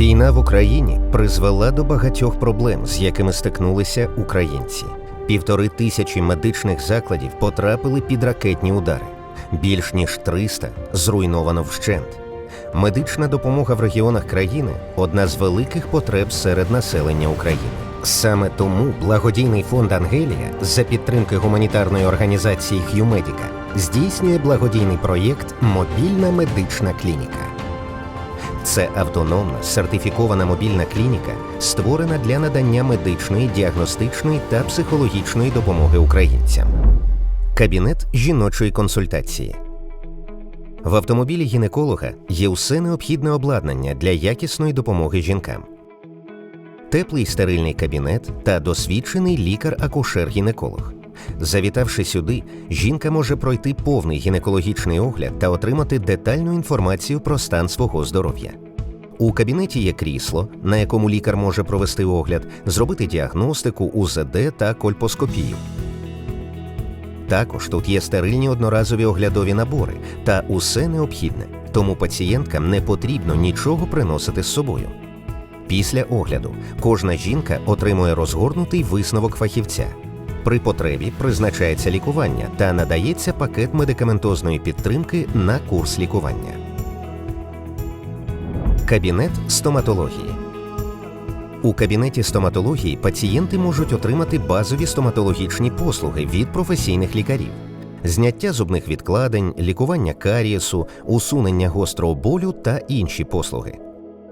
Війна в Україні призвела до багатьох проблем, з якими стикнулися українці. Півтори тисячі медичних закладів потрапили під ракетні удари. Більш ніж 300 зруйновано вщент. Медична допомога в регіонах країни одна з великих потреб серед населення України. Саме тому благодійний фонд Ангелія за підтримки гуманітарної організації Х'юмедіка здійснює благодійний проєкт Мобільна медична клініка. Це автономна сертифікована мобільна клініка, створена для надання медичної, діагностичної та психологічної допомоги українцям. Кабінет жіночої консультації. В автомобілі гінеколога є усе необхідне обладнання для якісної допомоги жінкам. Теплий стерильний кабінет та досвідчений лікар-акушер-гінеколог. Завітавши сюди, жінка може пройти повний гінекологічний огляд та отримати детальну інформацію про стан свого здоров'я. У кабінеті є крісло, на якому лікар може провести огляд, зробити діагностику, УЗД та кольпоскопію. Також тут є стерильні одноразові оглядові набори та усе необхідне, тому пацієнткам не потрібно нічого приносити з собою. Після огляду кожна жінка отримує розгорнутий висновок фахівця. При потребі призначається лікування та надається пакет медикаментозної підтримки на курс лікування. Кабінет стоматології. У кабінеті стоматології пацієнти можуть отримати базові стоматологічні послуги від професійних лікарів: зняття зубних відкладень, лікування карієсу, усунення гострого болю та інші послуги.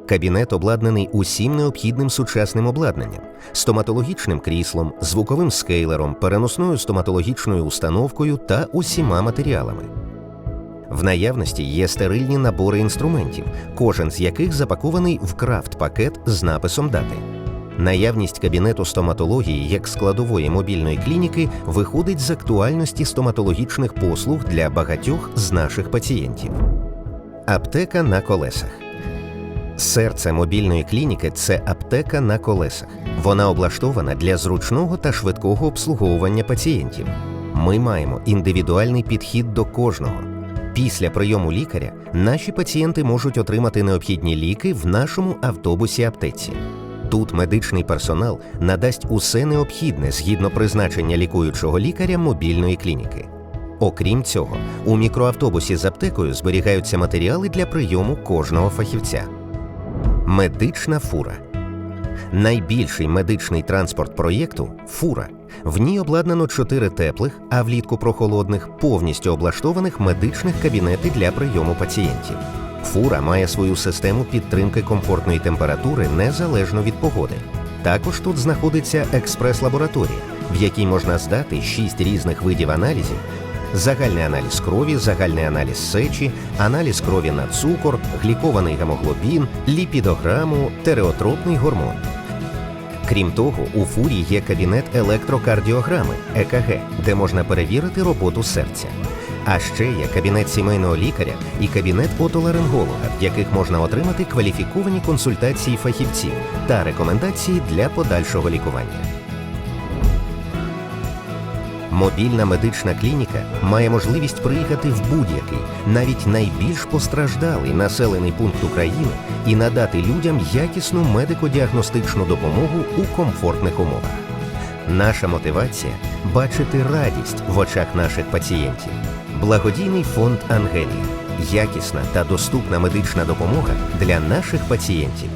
Кабінет обладнаний усім необхідним сучасним обладнанням: стоматологічним кріслом, звуковим скейлером, переносною стоматологічною установкою та усіма матеріалами. В наявності є стерильні набори інструментів, кожен з яких запакований в крафт-пакет з написом дати. Наявність кабінету стоматології як складової мобільної клініки виходить з актуальності стоматологічних послуг для багатьох з наших пацієнтів. Аптека на колесах. Серце мобільної клініки це аптека на колесах. Вона облаштована для зручного та швидкого обслуговування пацієнтів. Ми маємо індивідуальний підхід до кожного. Після прийому лікаря наші пацієнти можуть отримати необхідні ліки в нашому автобусі аптеці. Тут медичний персонал надасть усе необхідне згідно призначення лікуючого лікаря мобільної клініки. Окрім цього, у мікроавтобусі з аптекою зберігаються матеріали для прийому кожного фахівця. Медична фура. Найбільший медичний транспорт проєкту фура. В ній обладнано чотири теплих, а влітку прохолодних, повністю облаштованих медичних кабінети для прийому пацієнтів. Фура має свою систему підтримки комфортної температури незалежно від погоди. Також тут знаходиться експрес-лабораторія, в якій можна здати шість різних видів аналізів: загальний аналіз крові, загальний аналіз сечі, аналіз крові на цукор, глікований гемоглобін, ліпідограму, тереотропний гормон. Крім того, у фурі є кабінет електрокардіограми ЕКГ, де можна перевірити роботу серця. А ще є кабінет сімейного лікаря і кабінет отоларинголога, в яких можна отримати кваліфіковані консультації фахівців та рекомендації для подальшого лікування. Мобільна медична клініка має можливість приїхати в будь-який, навіть найбільш постраждалий населений пункт України і надати людям якісну медико-діагностичну допомогу у комфортних умовах. Наша мотивація бачити радість в очах наших пацієнтів. Благодійний фонд Ангелія якісна та доступна медична допомога для наших пацієнтів.